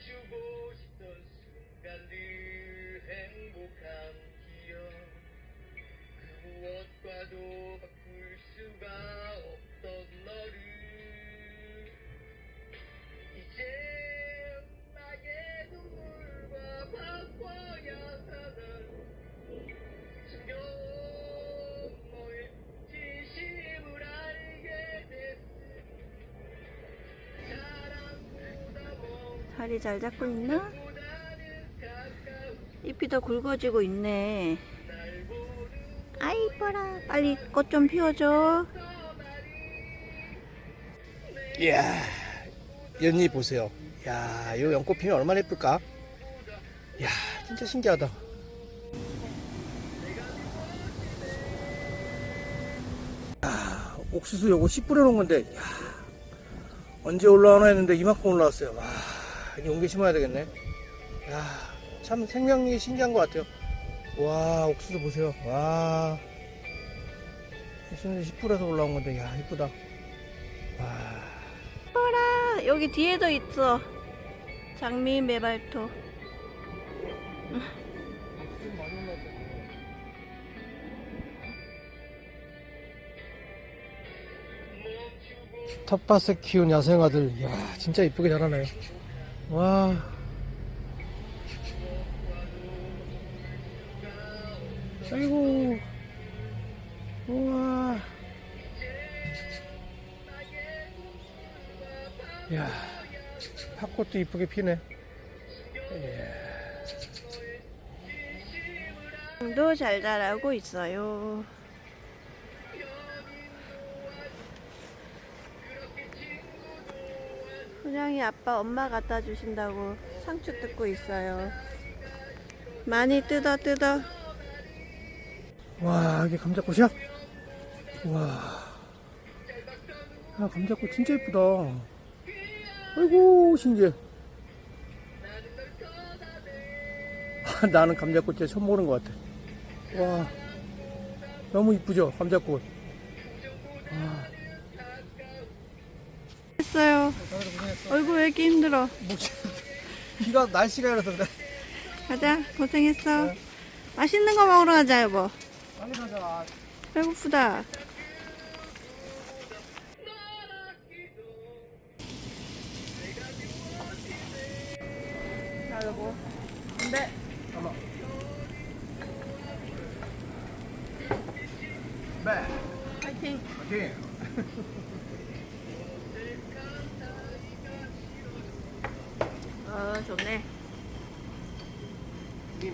Kaçı boşta şu 먼 자리 잘 잡고 있나? 잎이 더 굵어지고 있네. 아이 이뻐라. 빨리 꽃 좀 피워줘. 이야, 연잎 보세요. 야, 이 연꽃 피면 얼마나 예쁠까? 야, 진짜 신기하다. 아, 옥수수 요거 씨 뿌려놓은 건데, 야, 언제 올라오나 했는데 이만큼 올라왔어요. 와, 옮겨 심어야 되겠네. 야, 참 생명력이 신기한 것 같아요. 와, 옥수수 보세요. 와, 씨 뿌려서 올라온 건데, 야, 이쁘다. 와. 이뻐라. 여기 뒤에도 있어. 장미 메발토. 텃밭에 키운 야생아들, 이야, 진짜 이쁘게 자라나요. 와. 아이고. 우와. 이야, 팥꽃도 이쁘게 피네. 도잘 자라고 있어요. 소장이 아빠 엄마 갖다 주신다고 상추 뜯고 있어요. 많이 뜯어 뜯어. 와, 이게 감자꽃이야? 와. 야, 감자꽃 진짜 이쁘다. 아이고, 신기해. 아, 나는 감자꽃 진짜 처음 보는 것 같아. 와. 너무 이쁘죠? 감자꽃. 고생했어. 얼굴 왜 이렇게 힘들어? 비가, 날씨가 이래서 그래. 가자. 고생했어. 맛있는 거 먹으러 가자 여보. 빨리 가자. 배고프다. 자 여보. 근데 잠깐만. 네. 파이팅. 오케이. 어 좋네. 이게